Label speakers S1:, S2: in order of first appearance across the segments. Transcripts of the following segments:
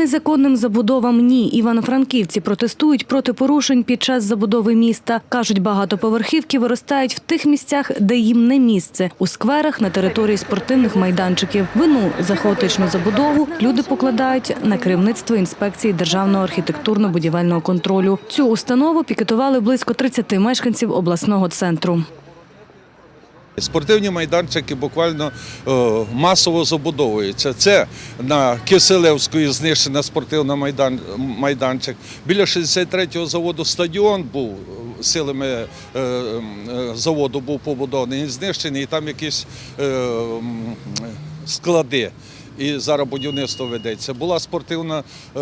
S1: Незаконним забудовам ні. Івано-франківці протестують проти порушень під час забудови міста. Кажуть, багатоповерхівки виростають в тих місцях, де їм не місце у скверах на території спортивних майданчиків. Вину за хаотичну забудову люди покладають на керівництво інспекції державного архітектурно-будівельного контролю. Цю установу пікетували близько 30 мешканців обласного центру.
S2: Спортивні майданчики буквально е, масово забудовуються. Це на Киселевської знищена спортивна майдан, майданчик. Біля 63-го заводу стадіон був е, силами е, заводу був побудований, знищений, і там якісь склади. І зараз будівництво ведеться. Була спортивна е,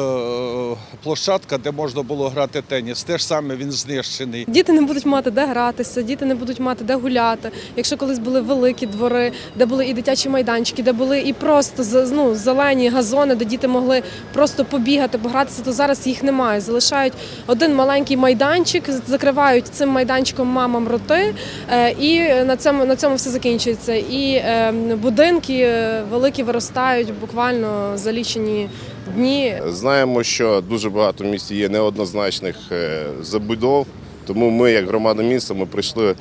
S2: площадка, де можна було грати теніс. Те ж саме він знищений.
S3: Діти не будуть мати де гратися, діти не будуть мати де гуляти. Якщо колись були великі двори, де були і дитячі майданчики, де були і просто ну, зелені газони, де діти могли просто побігати, погратися, то зараз їх немає. Залишають один маленький майданчик, закривають цим майданчиком мамам роти, е, і на цьому на цьому все закінчується. І е, будинки е, великі виростають буквально за лічені дні.
S4: Знаємо, що дуже багато в є неоднозначних е, забудов, тому ми, як громада міста, ми прийшли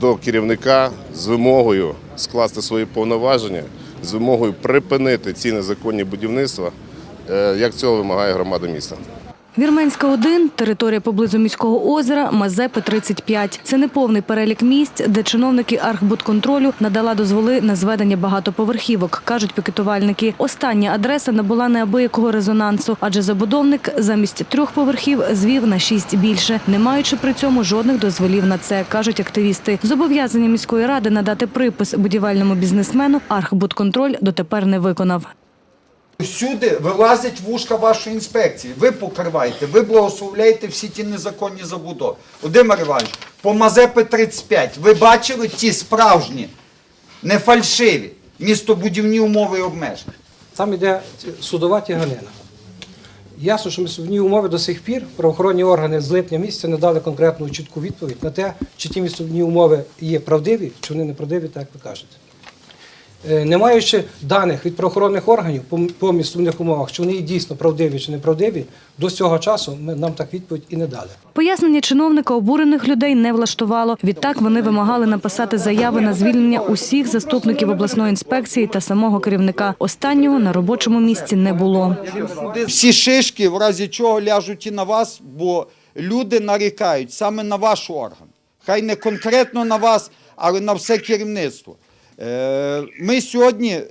S4: до керівника з вимогою скласти свої повноваження, з вимогою припинити ці незаконні будівництва, е, як цього вимагає громада міста.
S1: Вірменська 1 – територія поблизу міського озера, Мазепи 35. Це неповний перелік місць, де чиновники Архбудконтролю надала дозволи на зведення багатоповерхівок, кажуть пікетувальники. Остання адреса набула неабиякого резонансу, адже забудовник замість трьох поверхів звів на шість більше, не маючи при цьому жодних дозволів на це, кажуть активісти. Зобов'язання міської ради надати припис будівельному бізнесмену Архбудконтроль дотепер не виконав.
S5: Всюди вилазять вушка вашої інспекції. Ви покриваєте, ви благословляєте всі ті незаконні забудови. Володимир Іванович, по Мазепи 35 ви бачили ті справжні, не фальшиві, містобудівні умови і обмеження.
S6: Там йде судова тяганина. Ясно, що містобудівні умови до сих пір правоохоронні органи з липня місяця не дали конкретну чітку відповідь на те, чи ті містобудівні умови є правдиві, чи вони неправдиві, так як ви кажете. Е, Не маючи даних від правоохоронних органів по, по умовах, чи вони дійсно правдиві чи неправдиві, до цього часу ми, нам так відповідь і не дали.
S1: Пояснення чиновника обурених людей не влаштувало. Відтак вони вимагали написати заяви на звільнення усіх заступників обласної інспекції та самого керівника. Останнього на робочому місці не було.
S5: Всі шишки, в разі чого ляжуть і на вас, бо люди нарікають саме на ваш орган. Хай не конкретно на вас, але на все керівництво. Е, Ми сьогодні, е,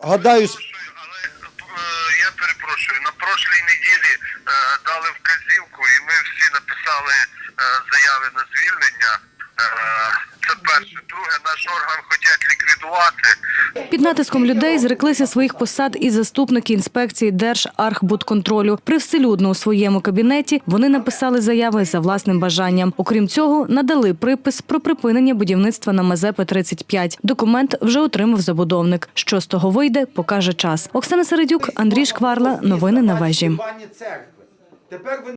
S5: гадаю,
S7: Але е, я перепрошую, на прошлій неділі дали вказівку, і ми всі написали заяви на звільнення. Це перше. Друге, наш орган хочуть ліквідувати.
S1: Під натиском людей зреклися своїх посад і заступники інспекції Держархбудконтролю. Привселюдно у своєму кабінеті вони написали заяви за власним бажанням. Окрім цього, надали припис про припинення будівництва на Мазепи 35. Документ вже отримав забудовник. Що з того вийде, покаже час. Оксана Середюк, Андрій Шкварла. Новини на вежі.
S5: Тепер ви